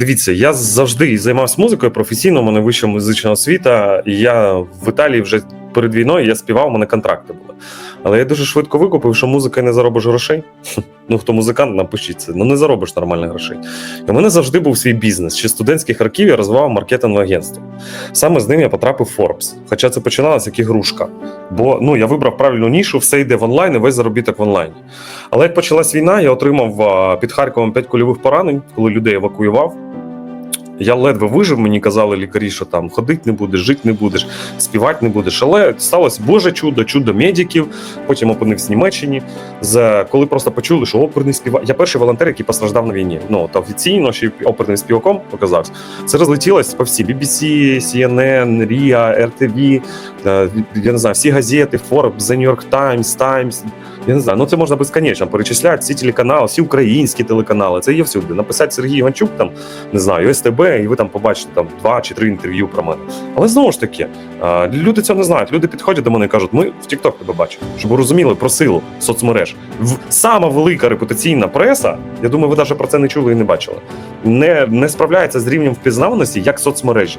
Дивіться, я завжди займався музикою професійно, у мене вища музична освіта, я в Італії вже перед війною я співав, у мене контракти були. Але я дуже швидко викупив, що музикою не заробиш грошей. Ну, хто музикант, напишіть це. Ну не заробиш нормальних грошей. І у мене завжди був свій бізнес. Ще студентських років я розвивав маркетингове агентство. Саме з ним я потрапив в Forbes. Хоча це починалося як ігрушка. Бо ну, я вибрав правильну нішу, все йде в онлайн, і весь заробіток в онлайні. Але як почалась війна, я отримав під Харковом 5 кульових поранень, коли людей евакуював. Я ледве вижив, мені казали лікарі, що там ходити не будеш, жити не будеш, співати не будеш. Але сталося Боже чудо, чудо медиків. Потім опинився в Німеччині. За коли просто почули, що оперний співак. Я перший волонтер, який постраждав на війні. Ну та офіційно ще оперним співаком показався. Це розлетілось по всі BBC, CNN, RIA, RTV, я не знаю, всі газети, Forbes, The New York Times, Times. Я не знаю, ну це можна безконечно перечисляти всі телеканали, всі українські телеканали. Це є всюди. Написати Сергій Іванчук, там не знаю, СТБ, і ви там побачите там два чи три інтерв'ю про мене. Але знову ж таки, люди цього не знають. Люди підходять до мене і кажуть, ми в TikTok тебе бачимо, щоб ви розуміли про силу соцмереж. В сама велика репутаційна преса. Я думаю, ви навіть про це не чули і не бачили. Не, не справляється з рівнем впізнаваності як соцмережі.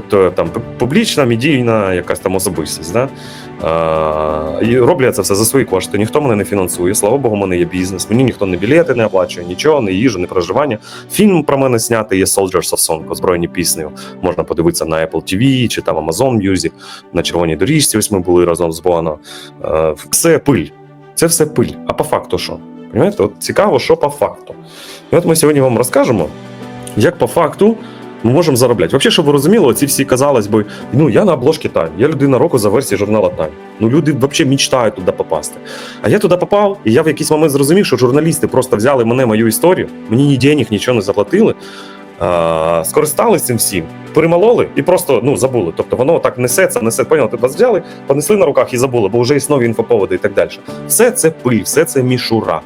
Тобто там публічна, медійна якась там особистість. Да? І роблять це все за свої кошти. Ніхто мене не фінансує. Слава Богу, у мене є бізнес. Мені ніхто не білети не оплачує, нічого, не їжу, не проживання. Фільм про мене знятий є Soldiers of Song, озброєні піснею. Можна подивитися на Apple TV чи там Amazon Music, на червоній доріжці. Ось ми були разом з Боно. Е, Все пиль. Це все пиль. А по факту що? Понимаєте? От цікаво, що по факту. І от ми сьогодні вам розкажемо, як по факту ми можемо заробляти. Взагалі, щоб ви розуміли, ці всі казалось би, ну я на обложці Time, я людина року за версією журнала Time. Ну люди взагалі мечтають туди попасти. А я туди попав, і я в якийсь момент зрозумів, що журналісти просто взяли мене мою історію, мені ні денег, нічого не заплатили. А, скористались цим всім, перемололи і просто ну забули. Тобто воно так несеться, несе, поняли, тебе взяли, понесли на руках і забули, бо вже є інфоповоди і так далі. Все це пиль, все це мішура.